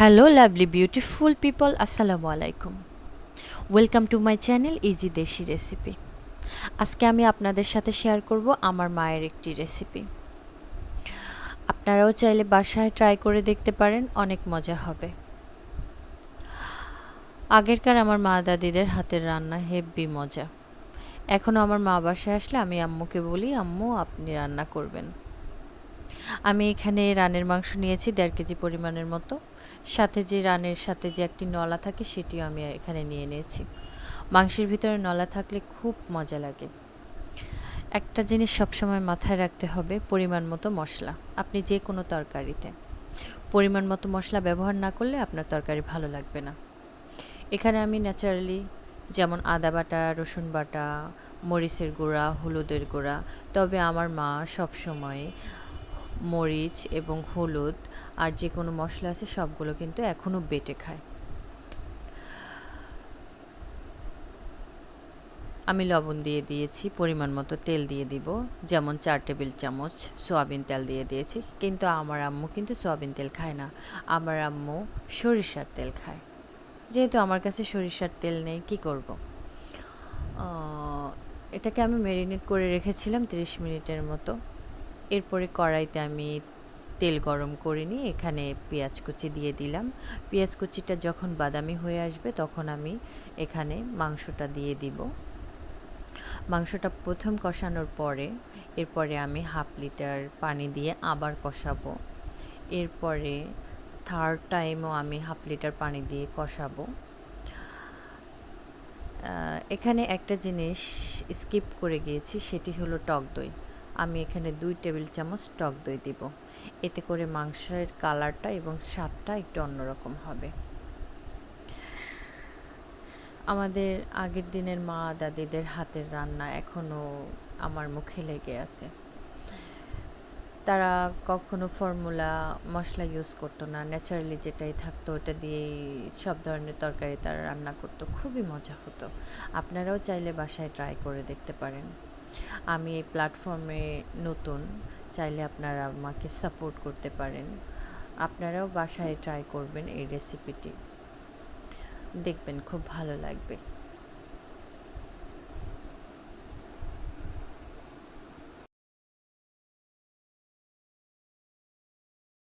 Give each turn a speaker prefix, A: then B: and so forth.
A: Hello lovely beautiful people আসসালামু আলাইকুম welcome to my channel easy desi recipe আজকে আমি আপনাদের সাথে শেয়ার করব আমার মায়ের একটি রেসিপি আপনারাও চাইলে বাসায় ট্রাই করে দেখতে পারেন, অনেক মজা হবে। আগেরকার আমার মা দাদিদের হাতের রান্না হেব্বি মজা। এখনও আমার মা বাসায় আসলে আমি আম্মুকে বলি, আম্মু, আপনি রান্না করবেন। আমি এখানে রানের মাংস নিয়েছি, দেড় কেজি পরিমাণের মতো। সাথে যে রানের সাথে যে একটি নলা থাকে সেটিও আমি এখানে নিয়ে নিয়েছি মাংসের ভিতরে নলা থাকলে খুব মজা লাগে। একটা জিনিস সবসময় মাথায় রাখতে হবে, পরিমাণ মতো মশলা। আপনি যে কোনো তরকারিতে। পরিমাণ মতো মশলা ব্যবহার না করলে আপনার তরকারি ভালো লাগবে না। এখানে আমি ন্যাচারালি যেমন আদা বাটা, রসুন বাটা, মরিচের গুঁড়া, হলুদের গুঁড়া, তবে আমার মা সবসময় মরিচ এবং হলুদ আর যে কোনো মশলা আছে সবগুলো কিন্তু এখনও বেটে খায়। আমি লবণ দিয়ে দিয়েছি, পরিমাণ মতো তেল দিয়ে দিব, যেমন চার টেবিল চামচ সোয়াবিন তেল দিয়ে দিয়েছি, কিন্তু আমার আম্মু কিন্তু সোয়াবিন তেল খায় না, আমার আম্মু সরিষার তেল খায়। যেহেতু আমার কাছে সরিষার তেল নেই, কি করব? এটাকে আমি ম্যারিনেট করে রেখেছিলাম 30 মিনিটের মতো। এরপরে কড়াইতে আমি তেল গরম করে নিয়ে এখানে পেঁয়াজ কুচি দিয়ে দিলাম। পেঁয়াজ কুচিটা যখন বাদামি হয়ে আসবে তখন আমি এখানে মাংসটা দিয়ে দিব। মাংসটা প্রথম কষানোর পরে এরপরে আমি হাফ লিটার পানি দিয়ে আবার কষাবো। এরপরে থার্ড টাইমও আমি হাফ লিটার পানি দিয়ে কষাবো। এখানে একটা জিনিস স্কিপ করে গিয়েছি, সেটি হলো টক দই। আমি এখানে দুই টেবিল চামচ টক দই দিব। এতে করে মাংসের কালারটা এবং স্বাদটা একটু অন্যরকম হবে। আমাদের আগের দিনের মা দাদিদের হাতের রান্না এখনও আমার মুখে লেগে আছে। তারা কখনো ফর্মুলা মশলা ইউজ করতো না। ন্যাচারালি যেটাই থাকতো ওটা দিয়েই সব ধরনের তরকারি তারা রান্না করতো। খুবই মজা হতো। আপনারাও চাইলে বাসায় ট্রাই করে দেখতে পারেন। আমি এই প্ল্যাটফর্মে নতুন, চাইলে আপনারা আমাকে সাপোর্ট করতে পারেন। আপনারাও বাসায় ট্রাই করবেন এই রেসিপিটি দেখবেন, খুব ভালো লাগবে।